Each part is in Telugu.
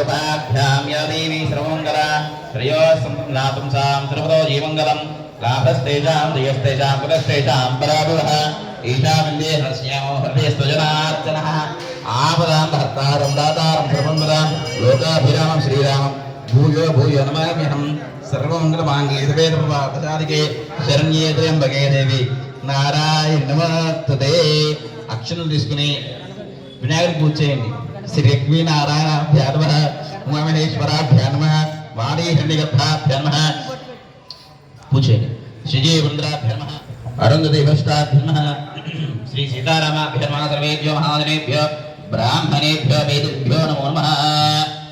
రూపాభ్యాం యా దేవి సర్వమంగళ శ్రేయో సాం తిరుపతో జీమంగళం లాభస్తేజాం జయస్తేజాం పురస్తేజాం పరాభుః ఈశామిందే హస్యామో హృదయస్వజనార్చనః ఆపదాం భర్తారం దాతారం సర్వంవదాం లోకాభిరామం శ్రీరామం భూయో భూయో నమామ్యహం సర్వమంగళమాంగే సర్వేదర్వాపచారికే శరణ్యే త్రయంబకే దేవి నారాయణ నమస్తే అక్షరం తీసుకుని వినాయకుడి పూజ చేయండి శ్రీ లక్ష్మీనారాయణ ధ్యానమ ఉమామహేశ్వర ధ్యానమ వాణీ హిరణ్యగర్భాభ్యానమ పూజ చేయండి శ్రీజీ వృంద్రాభ్యర్మ అరుంధతి భష్టాభ్యర్మ శ్రీ సీతారామాభ్య సీతారామాభ్యర్మ సర్వేభ్యో మహాదనేభ్యో బ్రాహ్మణేభ్యో వేదుభ్యో నమో నమ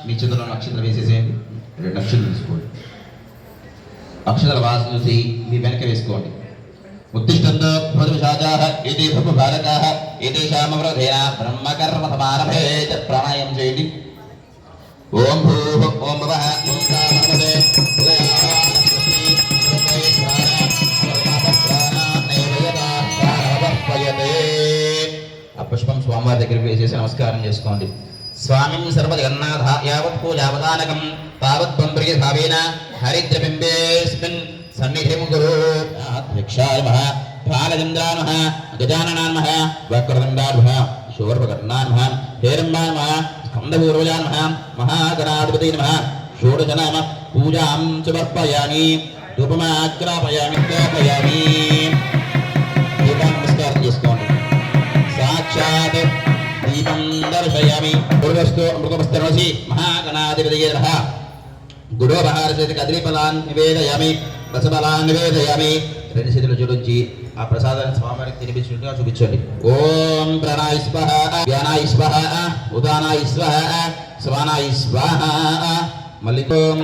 మీ చేతుల్లో నక్షత్రం వేసేసేయండి రెండు నక్షత్రం తీసుకోండి అక్షరాల వాసన చూసి మీ వెనక వేసుకోండి ఉత్తిష్టంతో భవద్విషాజాః ఏతే భూప బాలకాః ఏతేషామవృధేన బ్రహ్మకర్మ సమారభే చ ప్రాణాయామం చేయండి. ఓం భూః ఓం భవః ఓం ప్రాణపదే పుష్పం స్వామివారి దగ్గరికి వేసేసి నమస్కారం చేసుకోండి. స్వామిం సర్వజగన్నాథ యావత్ పూజావదానకం తావత్ బంబ్రియ భావేన హరిద్రబింబేస్మిన్ సన్నిధిం గురు అధ్యక్షాయ మహ బాలచంద్రాన్ మహ గజాననాన్ మహ వక్రదండాన్ మహ శూర్పకర్ణాన్ మహ హేరంబాన్ మహ స్కందపూర్వజాన్ మహ మహాగణాధిపతి నమః షోడశ నామ పూజాం సమర్పయామి ధూపమాగ్రాపయామి జ్ఞాపయామి దీపాన్ని నమస్కారం చేసుకోండి సాక్షాత్ దీపం దర్శయామి పూర్వస్తు అమృతమస్తరణసి మహాగణాధిపతియే నమః గురోపహారసేతి కదలీఫలాన్ నివేదయామి రసఫలాన్ నివేదయామి రెండు చేతులు జోడించి ఆ ప్రసాదాన్ని స్వామివారికి తినిపించినట్టుగా చూపించండి. ఓం ప్రణాయ స్వహ వ్యానాయ స్వహ. మళ్ళీ ఓం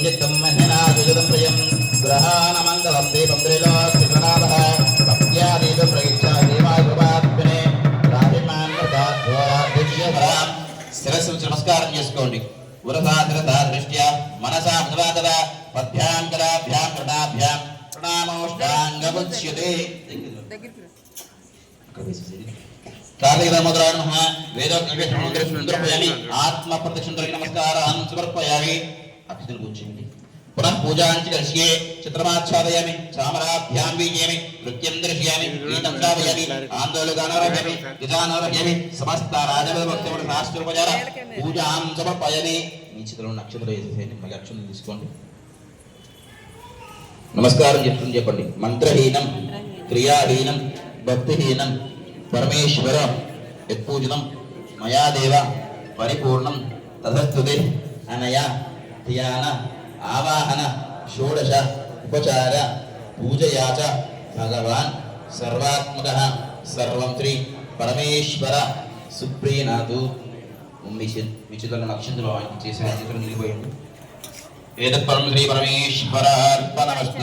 సంయుక్తం మహిళాజుజం గ్రహాణమంగళం దీపం త్రిలోక్యనాథ భక్త్యా దీపం ప్రయుక్త దేవాయుపాత్మనే శిరస్సు నమస్కారం చేసుకోండి। ఉరసాధిరత దృష్ట్యా మనసా మృదవాదవ పద్భ్యాం కరాభ్యాం ప్రణాభ్యాం ప్రణామోష్టాంగముచ్యతే కార్తీక దామోదరాయ ఆత్మ ప్రదక్షిణ దొరికి నమస్కారాన్ని సమర్పయామి అతిథులు కూర్చుంది పునః పూజాంచి దర్శ్యే చిత్రమాచ్ఛాదయామి చామరాభ్యాం బీజేమి నృత్యం దర్శయామి గీతం శ్రావయామి ఆందోళనారోగ్యమి విధానారోగ్యమి సమస్త రాజభక్తుల శాస్త్రోపచార పూజాం సమర్పయామి మీ చిత్రం నక్షత్రం వేసేసేయండి మళ్ళీ అక్షరం తీసుకోండి. నమస్కారం చెప్తుంది చెప్పండి. మంత్రహీనం క్రియాహీనం భక్తిహీనం పరమేశ్వర యత్పూజితం మయాదేవ పరిపూర్ణం తథస్తుతే అనయ ధ్యాన ఆవాహన షోడశ ఉపచార పూజయా చ భగవాన్ సర్వాత్మక సర్వం శ్రీ పరమేశ్వర సుప్రీనాథు మీ చి- మీ చిత్రంలో నక్షత్రంలో ఆయనకి చేసిన చిత్రం నిలిపోయింది ఏతత్పరం శ్రీ పరమేశ్వరార్పణమస్తు స్లోగా